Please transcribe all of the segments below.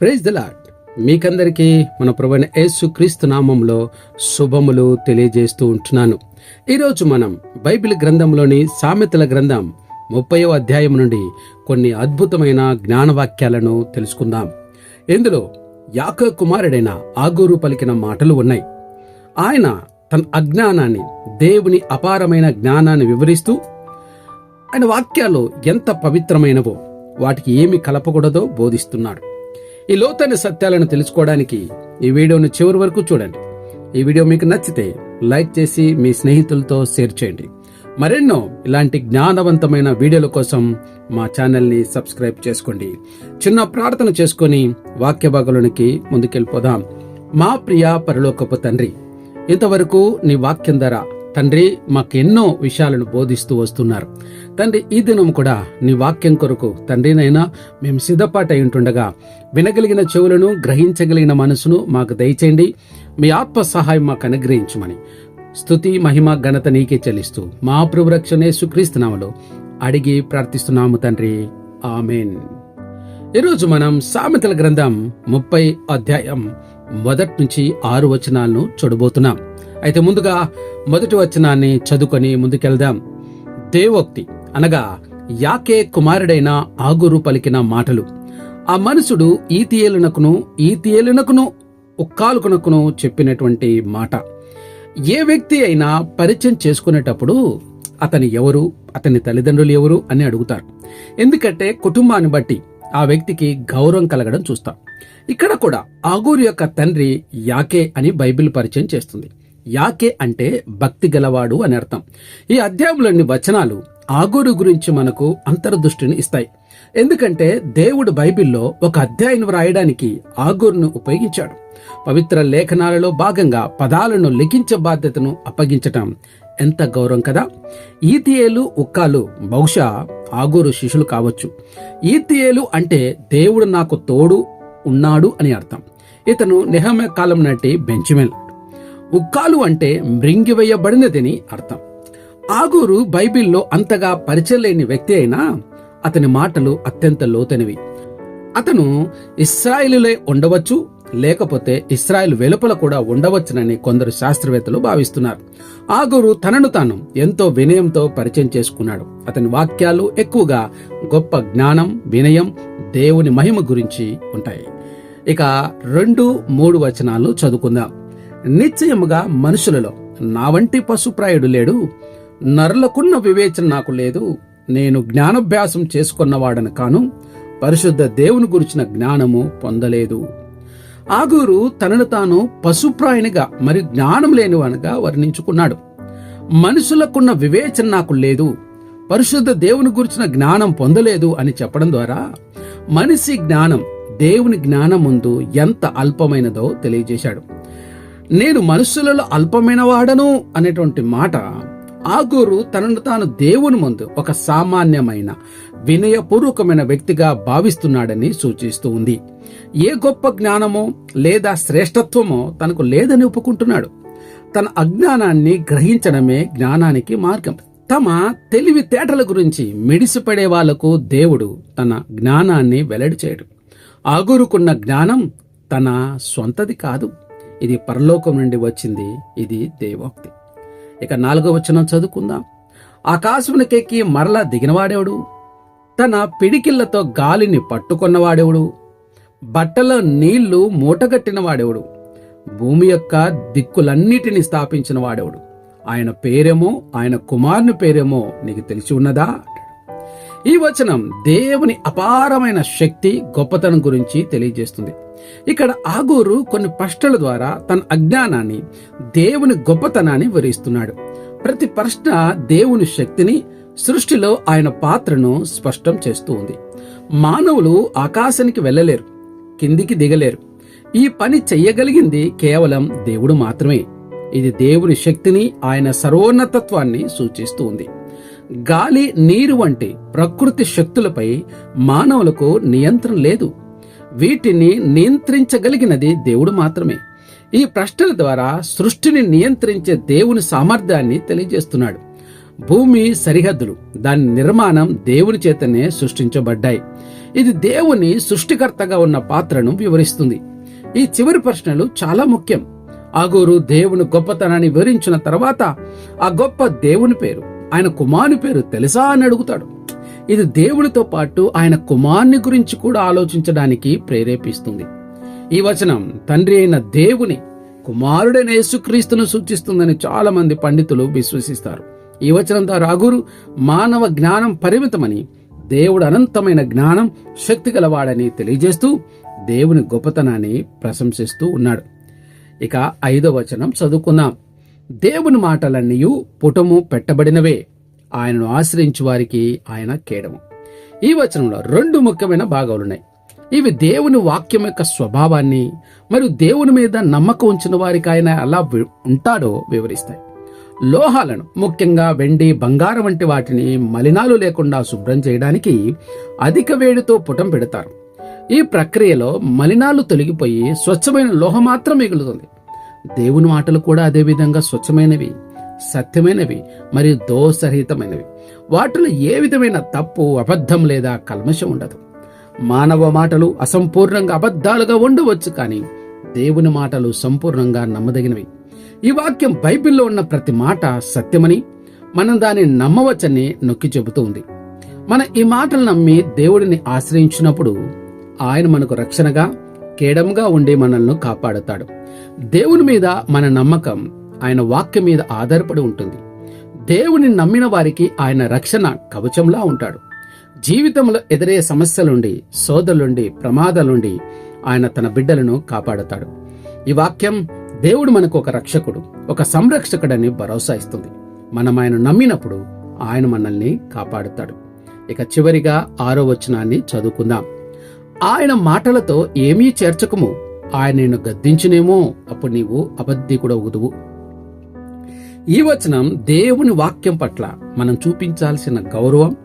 Praise the lord మీకందరికీ మన ప్రవణ యేసు క్రీస్తు నామంలో శుభములు తెలియజేస్తూ ఉంటున్నాను. ఈరోజు మనం బైబిల్ గ్రంథంలోని సామెతల గ్రంథం ముప్పయో అధ్యాయం నుండి కొన్ని అద్భుతమైన జ్ఞానవాక్యాలను తెలుసుకుందాం. ఇందులో యాక కుమారుడైన ఆగూరు పలికిన మాటలు ఉన్నాయి. ఆయన తన అజ్ఞానాన్ని దేవుని అపారమైన జ్ఞానాన్ని వివరిస్తూ ఆయన వాక్యాలు ఎంత పవిత్రమైనవో వాటికి ఏమి కలపకూడదో బోధిస్తున్నాడు. ఈ లోతైన సత్యాలను తెలుసుకోవడానికి ఈ వీడియోను చివరి వరకు చూడండి. ఈ వీడియో మీకు నచ్చితే లైక్ చేసి మీ స్నేహితులతో షేర్ చేయండి. మరెన్నో ఇలాంటి జ్ఞానవంతమైన వీడియోల కోసం మా ఛానల్ని సబ్స్క్రైబ్ చేసుకోండి. చిన్న ప్రార్థన చేసుకొని వాక్య భాగంలోనికి ముందుకెళ్ళిపోదాం. మా ప్రియ పరలోకపు తండ్రి ఇంతవరకు నీ వాక్యం ద్వారా తండ్రి మాకెన్నో విషయాలను బోధిస్తూ వస్తున్నారు. తండ్రి ఈ దినం కూడా నీ వాక్యం కొరకు తండ్రినైనా మేము సిద్ధపాటై ఉంటుండగా వినగలిగిన చెవులను గ్రహించగలిగిన మనసును మాకు దయచేయండి. మీ ఆత్మ సహాయం మాకు అనుగ్రహించమని స్తుతి మహిమ ఘనత నీకే చెల్లిస్తూ మా ప్రభురక్షణే సుక్రీస్తునామలో అడిగి ప్రార్థిస్తున్నాము తండ్రి. ఆమెన్. ఈరోజు మనం సామెతల గ్రంథం ముప్పై అధ్యాయం మొదటి నుంచి ఆరు వచనాలను చూడబోతున్నాం. అయితే ముందుగా మొదటి వచనాన్ని చదువుకొని ముందుకెళ్దాం. దేవోక్తి అనగా యాకే కుమారుడైన ఆగురు పలికిన మాటలు. ఆ మనుషుడు ఈతియేలునకును ఈతియేలునకును ఉక్కాలుకునకును చెప్పినటువంటి మాట. ఏ వ్యక్తి అయినా పరిచయం చేసుకునేటప్పుడు అతని ఎవరు అతని తల్లిదండ్రులు ఎవరు అని అడుగుతారు. ఎందుకంటే కుటుంబాన్ని బట్టి ఆ వ్యక్తికి గౌరవం కలగడం చూస్తాం. ఇక్కడ కూడా ఆగూరు యొక్క తండ్రి యాకే అని బైబిల్ పరిచయం చేస్తుంది. యాకే అంటే భక్తి గలవాడు అని అర్థం. ఈ అధ్యాయంలోని వచనాలు ఆగూరు గురించి మనకు అంతర్దృష్టిని ఇస్తాయి. ఎందుకంటే దేవుడు బైబిల్లో ఒక అధ్యాయం వ్రాయడానికి ఆగూరును ఉపయోగించాడు. పవిత్ర లేఖనాలలో భాగంగా పదాలను లిఖించే బాధ్యతను అప్పగించటం ఎంత గౌరవం కదా! ఈతియేలు ఉక్కాలు బహుశా ఆగూరు శిష్యులు కావచ్చు. ఈతియేలు అంటే దేవుడు నాకు తోడు ఉన్నాడు అని అర్థం. ఇతను నెహమ్య కాలం నాటి బెంచమిన్. ఉక్కాలు అంటే మృంగివేయబడినదని అర్థం. ఆగూరు బైబిల్లో అంతగా పరిచయం లేని వ్యక్తి అయినా అతని మాటలు అత్యంత లోతైనవి. అతను ఇస్రాయిలులే ఉండవచ్చు లేకపోతే ఇస్రాయిల్ వెలుపల కూడా ఉండవచ్చునని కొందరు శాస్త్రవేత్తలు భావిస్తున్నారు. ఆగూరు తనను తాను ఎంతో వినయంతో పరిచయం చేసుకున్నాడు. అతని వాక్యాలు ఎక్కువగా గొప్ప జ్ఞానం వినయం దేవుని మహిమ గురించి ఉంటాయి. ఇక రెండు మూడు వచనాలు చదువుకుందాం. నిశ్చయముగా మనుషులలో నా వంటి పశుప్రాయుడు లేడు. నరులకున్న వివేచన నాకు లేదు. నేను జ్ఞానాభ్యాసం చేసుకున్నవాడను కాను పరిశుద్ధ దేవుని గురించిన జ్ఞానము పొందలేదు. ఆగూరు తనను తాను పశుప్రాయునిగా మరి జ్ఞానం లేనివానిగా వర్ణించుకున్నాడు. మనుషులకున్న వివేచన నాకు లేదు. పరిశుద్ధ దేవుని గురించిన జ్ఞానం పొందలేదు అని చెప్పడం ద్వారా మనిషి జ్ఞానం దేవుని జ్ఞానం ముందు ఎంత అల్పమైనదో తెలియజేశాడు. నేను మనుషులలో అల్పమైన వాడను అనేటువంటి మాట ఆగూరు తనను తాను దేవుని ముందు ఒక సామాన్యమైన వినయపూర్వకమైన వ్యక్తిగా భావిస్తున్నాడని సూచిస్తూ ఉంది. ఏ గొప్ప జ్ఞానమో లేదా శ్రేష్టత్వమో తనకు లేదని ఒప్పుకుంటున్నాడు. తన అజ్ఞానాన్ని గ్రహించడమే జ్ఞానానికి మార్గం. తమ తెలివితేటల గురించి మిడిసిపడే వాళ్ళకు దేవుడు తన జ్ఞానాన్ని వెల్లడి చేయడు. ఆగురుకున్న జ్ఞానం తన సొంతది కాదు. ఇది పరలోకం నుండి వచ్చింది. ఇది దేవోక్తి. ఇక నాలుగో వచనం చదువుకుందాం. ఆకాశమునకెక్కి మరలా దిగినవాడేవుడు? తన పిడికిళ్ళతో గాలిని పట్టుకున్నవాడెవడు? బట్టలో నీళ్ళు మూటగట్టిన వాడెవడు భూమి యొక్క దిక్కులన్నిటిని స్థాపించిన వాడెవడు ఆయన పేరేమో ఆయన కుమారుని పేరేమో నీకు తెలిసి ఉన్నదా? ఈ వచనం దేవుని అపారమైన శక్తి గొప్పతనం గురించి తెలియజేస్తుంది. ఇక్కడ ఆగూరు కొన్ని ప్రశ్నల ద్వారా తన అజ్ఞానాన్ని దేవుని గొప్పతనాన్ని వివరిస్తున్నాడు. ప్రతి ప్రశ్న దేవుని శక్తిని సృష్టిలో ఆయన పాత్రను స్పష్టం చేస్తూ ఉంది. మానవులు ఆకాశానికి వెళ్ళలేరు కిందికి దిగలేరు. ఈ పని చెయ్యగలిగింది కేవలం దేవుడు మాత్రమే. ఇది దేవుని శక్తిని ఆయన సర్వోన్నతత్వాన్ని సూచిస్తూ ఉంది. గాలి నీరు వంటి ప్రకృతి శక్తులపై మానవులకు నియంత్రణ లేదు. వీటిని నియంత్రించగలిగినది దేవుడు మాత్రమే. ఈ ప్రశ్నల ద్వారా సృష్టిని నియంత్రించే దేవుని సామర్థ్యాన్ని తెలియజేస్తున్నాడు. భూమి సరిహద్దులు దాని నిర్మాణం దేవుని చేతనే సృష్టించబడ్డాయి. ఇది దేవుని సృష్టికర్తగా ఉన్న పాత్రను వివరిస్తుంది. ఈ చివరి ప్రశ్నలు చాలా ముఖ్యం. ఆగూరు దేవుని గొప్పతనాన్ని వివరించిన తర్వాత ఆ గొప్ప దేవుని పేరు ఆయన కుమారుని పేరు తెలుసా అని అడుగుతాడు. ఇది దేవునితో పాటు ఆయన కుమారుని గురించి కూడా ఆలోచించడానికి ప్రేరేపిస్తుంది. ఈ వచనం తండ్రి అయిన దేవుని కుమారుడైన యేసుక్రీస్తును సూచిస్తుందని చాలా మంది పండితులు విశ్వసిస్తారు. ఈ వచనం ద్వారా అగురు మానవ జ్ఞానం పరిమితమని దేవుడు అనంతమైన జ్ఞానం శక్తి గలవాడని తెలియజేస్తూ దేవుని గొప్పతనాన్ని ప్రశంసిస్తూ ఉన్నాడు. ఇక ఐదో వచనం చదువుకుందాం. దేవుని మాటలన్నీ పుటము పెట్టబడినవే. ఆయనను ఆశ్రయించు వారికి ఆయన కేడము. ఈ వచనంలో రెండు ముఖ్యమైన భాగాలున్నాయి. ఇవి దేవుని వాక్యం యొక్క స్వభావాన్ని మరియు దేవుని మీద నమ్మకం ఉంచిన వారికి ఆయన ఎలా ఉంటాడో వివరిస్తాయి. లోహాలను ముఖ్యంగా వెండి బంగారం వంటి వాటిని మలినాలు లేకుండా శుభ్రం చేయడానికి అధిక వేడితో పుటం పెడతారు. ఈ ప్రక్రియలో మలినాలు తొలగిపోయి స్వచ్ఛమైన లోహం మాత్రం మిగులుతుంది. దేవుని మాటలు కూడా అదే విధంగా స్వచ్ఛమైనవి. సత్యమైనవి మరియు దోషరహితమైనవి. వాటిలో ఏ విధమైన తప్పు అబద్ధం లేదా కల్మషం ఉండదు. మానవ మాటలు అసంపూర్ణంగా అబద్ధాలుగా ఉండవచ్చు కానీ దేవుని మాటలు సంపూర్ణంగా నమ్మదగినవి. ఈ వాక్యం బైబిల్లో ఉన్న ప్రతి మాట సత్యమని మనం దాన్ని నమ్మవచ్చని నొక్కి చెబుతూ ఉంది. మన ఈ మాటలు నమ్మి దేవుడిని ఆశ్రయించినప్పుడు ఆయన మనకు రక్షణగా కేడంగా ఉండి మనల్ని కాపాడుతాడు. దేవుని మీద మన నమ్మకం ఆయన వాక్యం మీద ఆధారపడి ఉంటుంది. దేవుని నమ్మిన వారికి ఆయన రక్షణ కవచంలా ఉంటాడు. జీవితంలో ఎదురయ్యే సమస్యలుండి సోదరులుండి ప్రమాదాలుండి ఆయన తన బిడ్డలను కాపాడుతాడు. ఈ వాక్యం దేవుడు మనకు ఒక రక్షకుడు ఒక సంరక్షకుడని భరోసా ఇస్తుంది. మనం ఆయన నమ్మినప్పుడు ఆయన మనల్ని కాపాడుతాడు. ఇక చివరిగా ఆరో వచనాన్ని చదువుకుందాం. ఆయన మాటలతో ఏమీ చేర్చకము. ఆయన నిన్ను గద్దించునేమో అప్పుడు నీవు అబద్ధికుడవుదువు. ఈ వచనం దేవుని వాక్యం పట్ల మనం చూపించాల్సిన గౌరవం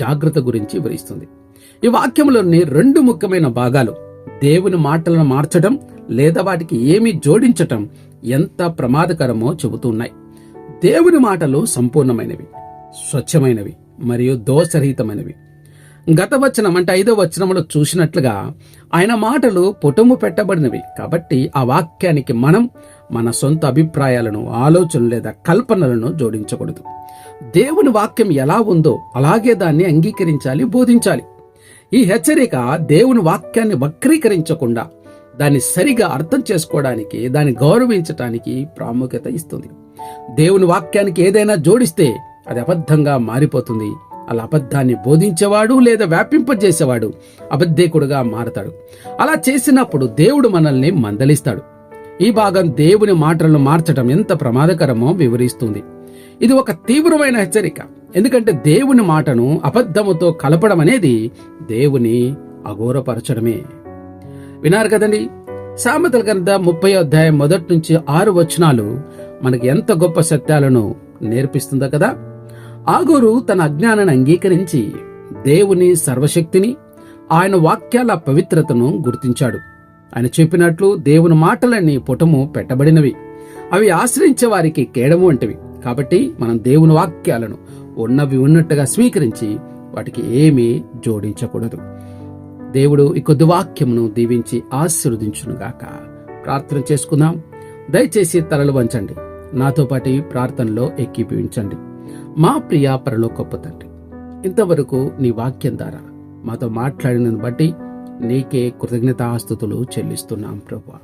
జాగ్రత్త గురించి వివరిస్తుంది. ఈ వాక్యంలోని రెండు ముఖ్యమైన భాగాలు దేవుని మాటలను మార్చడం లేదా వాటికి ఏమి జోడించటం ఎంత ప్రమాదకరమో చెబుతున్నాయి దేవుని మాటలు సంపూర్ణమైనవి స్వచ్ఛమైనవి మరియు దోషరహితమైనవి. గత వచనం అంటే ఐదో వచనంలో చూసినట్లుగా ఆయన మాటలు పొటము పెట్టబడినవి కాబట్టి ఆ వాక్యానికి మనం మన సొంత అభిప్రాయాలను ఆలోచనలు లేదా కల్పనలను జోడించకూడదు. దేవుని వాక్యం ఎలా ఉందో అలాగే దాన్ని అంగీకరించాలి బోధించాలి. ఈ హెచ్చరిక దేవుని వాక్యాన్ని వక్రీకరించకుండా దాన్ని సరిగా అర్థం చేసుకోవడానికి దాన్ని గౌరవించటానికి ప్రాముఖ్యత ఇస్తుంది. దేవుని వాక్యానికి ఏదైనా జోడిస్తే అది అబద్ధంగా మారిపోతుంది. అలా అబద్ధాన్ని బోధించేవాడు లేదా వ్యాపింపజేసేవాడు అబద్ధేకుడుగా మారతాడు. అలా చేసినప్పుడు దేవుడు మనల్ని మందలిస్తాడు. ఈ భాగం దేవుని మాటలను మార్చడం ఎంత ప్రమాదకరమో వివరిస్తుంది. ఇది ఒక తీవ్రమైన హెచ్చరిక. ఎందుకంటే దేవుని మాటను అబద్ధముతో కలపడం అనేది దేవుని అఘోరపరచడమే. వినారు కదండి? సామెతల గ్రంథ ముప్పై అధ్యాయం మొదటి నుంచి ఆరు వచనాలు మనకి ఎంత గొప్ప సత్యాలను నేర్పిస్తుందో కదా? ఆగూరు తన అజ్ఞానాన్ని అంగీకరించి దేవుని సర్వశక్తిని ఆయన వాక్యాల పవిత్రతను గుర్తించాడు. ఆయన చెప్పినట్లు దేవుని మాటలన్నీ పుటము పెట్టబడినవి. అవి ఆశ్రయించే వారికి కేడము వంటివి. కాబట్టి మనం దేవుని వాక్యాలను ఉన్నవి ఉన్నట్టుగా స్వీకరించి వాటికి ఏమీ జోడించకూడదు. దేవుడు ఈ కొద్ది వాక్యమును దీవించి ఆశీర్వదించునుగాక. ప్రార్థన చేసుకుందాం. దయచేసి తలలు వంచండి. నాతో పాటు ప్రార్థనలో ఎక్కిపించండి మా ప్రియ పరలోకప్ప తండ్రి ఇంతవరకు నీ వాక్యం ద్వారా మాతో మాట్లాడినని బట్టి నీకే కృతజ్ఞతాస్థుతులు చెల్లిస్తున్నాం ప్రభా.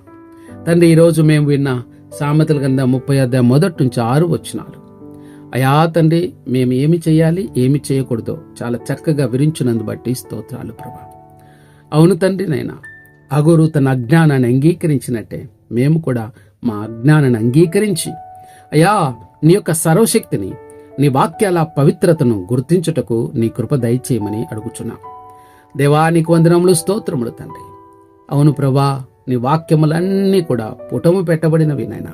తండ్రి ఈరోజు మేము విన్న సామెతల కింద ముప్పై అధ్యాయ మొదటి నుంచి ఆరు వచ్చినాలు అయా తండ్రి మేము ఏమి చేయాలి ఏమి చేయకూడదో చాలా చక్కగా విరించినందు బట్టి స్తోత్రాలు ప్రభా. అవును తండ్రి నైనా అగురు తన అజ్ఞానాన్ని అంగీకరించినట్టే మేము కూడా మా అజ్ఞానాన్ని అంగీకరించి అయ్యా నీ యొక్క సర్వశక్తిని నీ వాక్యాల పవిత్రతను గుర్తించుటకు నీ కృప దయచేయమని అడుగుచున్నాం. దేవా నీకు వందనములు స్తోత్రములు తండ్రి. అవును ప్రభా నీ వాక్యములన్నీ కూడా పుటము పెట్టబడినవి నైనా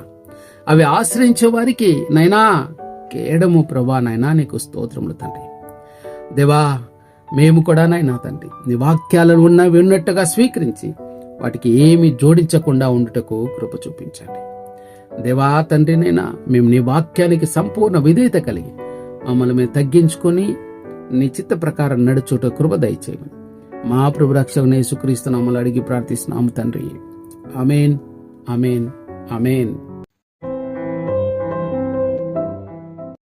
అవి ఆశ్రయించే వారికి నైనా కేడము ప్రభా నైనా నీకు స్తోత్రములు తండ్రి. దేవా మేము కూడా నైనా తండ్రి నీ వాక్యాలను ఉన్నవి ఉన్నట్టుగా స్వీకరించి వాటికి ఏమి జోడించకుండా ఉండుటకు కృప చూపించండి. దేవా తండ్రినైనా మేము నీ వాక్యానికి సంపూర్ణ విధేయత కలిగి మమ్మల్ని మేము తగ్గించుకొని నీ చిత్త ప్రకారం నడుచుట కృప దయచేయమని మా ప్రభు రక్షకుని యేసుక్రీస్తు నమ్మలు అడిగి ప్రార్థిస్తున్నాము తండ్రి. అమేన్ అమేన్ అమేన్